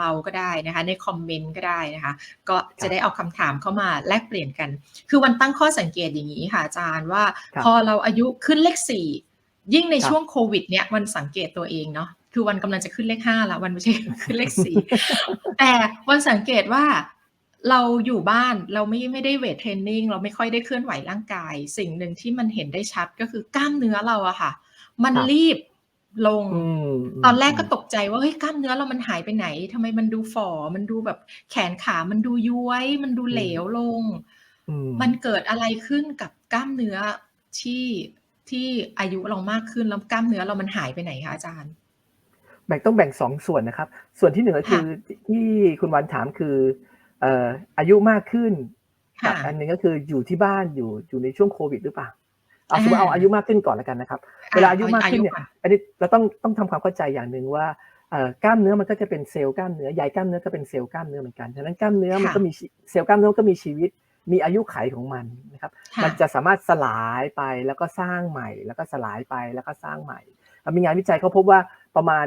เราก็ได้นะคะในคอมเมนต์ก็ได้นะคะก็จะได้เอาคำถามเข้ามาแลกเปลี่ยนกัน คือวันตั้งข้อสังเกตอย่างนี้ค่ะอาจารย์ว่าครับพอเราอายุขึ้นเลขสี่ยิ่งในครับช่วงโควิดเนี่ยมันสังเกตตัวเองเนาะคือวันกำลังจะขึ้นเลขห้าแล้ววันไม่ใช่ขึ้นเลขสี่แต่วันสังเกตว่าเราอยู่บ้านเราไม่ไม่ได้เวทเทรนนิ่งเราไม่ค่อยได้เคลื่อนไหวร่างกาย สิ่งหนึ่งที่มันเห็นได้ชัดก็คือกล้ามเนื้อเราอะค่ะ มันครับรีบ ลงอืมตอนแรกก็ตกใจว่าเฮ้ยกล้ามเนื้อเรามันหายไปไหนทำไมมันดูฝ่อมันดูแบบแขนขามันดูย้วย มันดูเหลวลงอืมมันเกิดอะไรขึ้นกับกล้ามเนื้อที่ที่อายุเรามากขึ้นแล้วกล้ามเนื้อเรามันหายไปไหนคะอาจารย์แบ่งต้องแบ่งสองส่วนนะครับ ส่วนที่หนึ่งก็คือที่คุณวันถามคือเอ่ออายุมากขึ้นกัค่ะบอันหนึงก็คืออยู่ที่บ้านอยู่อยู่ในช่วงโควิดหรือเปล่า เอาสมมติเอาอายุมากขึ้นก่อนแล้วกันนะครับ เวลาอายุมากขึ้นเนี่ยก่ออันนี้เราต้องต้องทำความเข้าใจอย่างหนึ่งว่าเอ่อกล้ามเนื้อมันก็จะเป็นเซลล์กล้ามเนื้อใยกล้ามเนื้อก็เป็นเซลล์กล้ามเนื้อเหมือนกันฉะนั้นกล้ามเนื้อมันก็มีชีเซลล์กล้ามเนื้อก็มีชีวิต มีอายุไขของมันนะครับค่ะมันจะสามารถสลายไปแล้วก็สร้างใหม่ แล้วก็สลายไปแล้วก็สร้างใหม่แล้วมีงานวิจัยเขาพบว่าประมาณ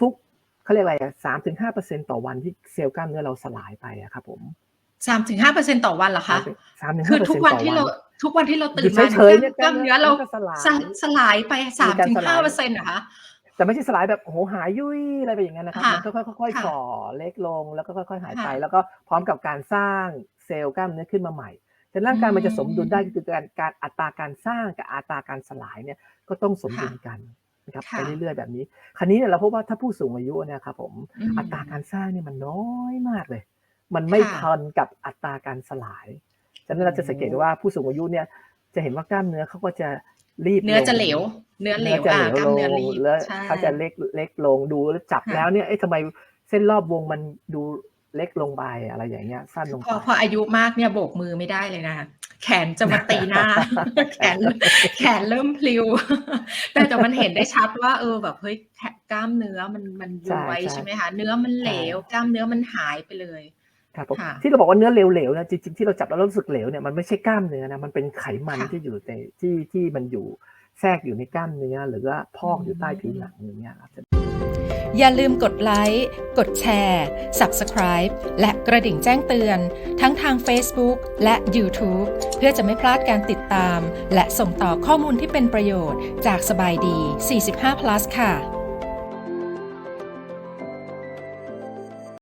ทุกๆเขาเรียกอะไรสามถึงห้าเปอร์เซ็นต่อวันที่เซลล์กล้ามเนื้อเราสลายไปอะครับผมสามถึงห้าเปอร์เซ็นต่อวันเหรอคะสามถึงคืห้าอเปอร์ทุกเซ็นต์วันต่อที่วัเราน ทุกวันที่เราอตื่นยู่มาเฉยๆเนี่ยกล้ามเนื้อเราก็สลายสลสลายไปสามมีการถึงสลาห้ายเปอร์เซ็นต์นะคะแต่ไม่ใช่สลายแบบโอ้โหหายยุ่ยอะไรไปอย่างนั้นนะครับค่ะมันค่อยๆค่อยๆค่ะฝ่อเล็กลงแล้วก็ค่อยๆหายไปค่ะแล้วก็พร้อมกับการสร้างเซลล์กล้ามเนื้อขึ้นมาใหม่แต่ร่างกายมันจะสมดุลได้ก็คือการการอัตราการสร้างกับอัตราการสลายเนี่ยก็ต้องสมดุลกันนะครับค่ะไปเรื่อยๆแบบนี้ คราวนี้เนี่ยเราพบว่าถ้าผู้สูงอายุเนยครับผมอืมอัตราการสร้างเนี่ยมันน้อยมากเลย มันไม่ค่ะทันกับอัตราการสลาย ฉะนั้นเราจะสังเกตได้ว่าผู้สูงอายุเนี่ยจะเห็นว่ากล้ามเนื้อเขาก็จะรีบเนื้อจะลงเหลว เนื้อเหลวจะอะเหลวกล้ามลเนื้องรีบแล้วใช่เขาจะเล็กเล็กลงดูแล้วจับค่ะแล้วเนี่ยเอ๊ะทำไมเส้นรอบวงมันดูเล็กลงไปอะไรอย่างเงี้ยสั้นลงพไปอพออายุมากเนี่ยโบกมือไม่ได้เลยนะคะแขนจะมาตีหน้า แขนแขนเริ่มพลิว แต่แต่มันเห็นได้ชัดว่า เออแบบเฮ้ยแขนกล้ามเนื้อมันมันย้วยใช่ไหมคะเนื้อมันเหลว กล้ามเนื้อมันหายไปเลย ครับผมค่ะที่เราบอกว่าเนื้อเหลวๆนะจริงๆที่เราจับแล้วเรารู้สึกเหลวเนี่ยมันไม่ใช่กล้ามเนื้อนะมันเป็นไขมันค่ะที่อยู่ในที่ที่มันอยู่แทรกอยู่ในกล้ามเนื้อ หรือว่าพอกอยู่ใต้ผิวหนังอย่างเงี้ยครับอย่าลืมกดไลค์ กดแชร์ Subscribe และกระดิ่งแจ้งเตือน ทั้งทาง Facebook และ YouTube เพื่อจะไม่พลาดการติดตาม และส่งต่อข้อมูลที่เป็นประโยชน์จากสบายดี 45 plus ค่ะ